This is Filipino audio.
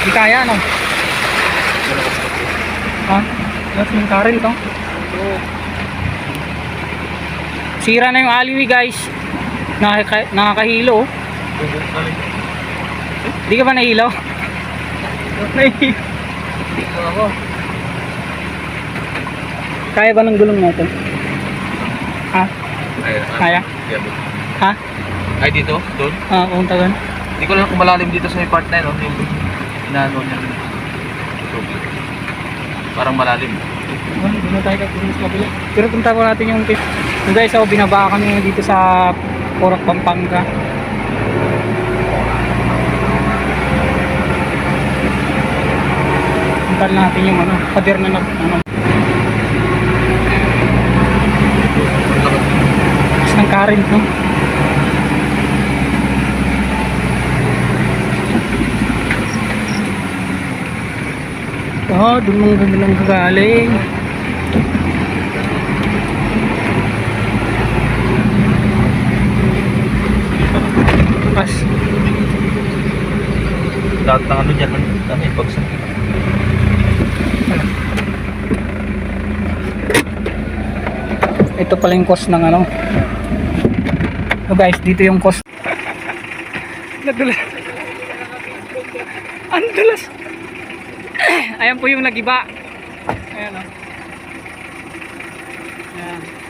Di kaya, no? Ha? That's yung Karel to. Sira na yung aliwi, guys. Nakaka nakakahilo. oh. Di ka ba nahilo? Nahilo. Ako. Kaya ba ng gulong natin? Ha? Ay, Kaya? Ha? Ay, dito? Doon? Ah, punta doon. Hindi ko lang kung malalim dito sa may part na yun, no? Yung inaano niya. Tubig. Parang malalim. Ano, Doon na tayo kapag sa kabila. Pero punta ko natin yung tip. Yung guys, oh, binaba kami dito sa Porac, Pampanga. Punta natin yung ano, pader na nag, ano. Tapos ng current, no? Oh, doon mong gumilang gagaling. Pas. Lahat ng ano dyan, ano yung bagsak. Ito pala yung cost ng ano. So guys, dito yung cost. Nadulas. Ang dulas. Ayan po yung nagiba. Ayan o. Ayan.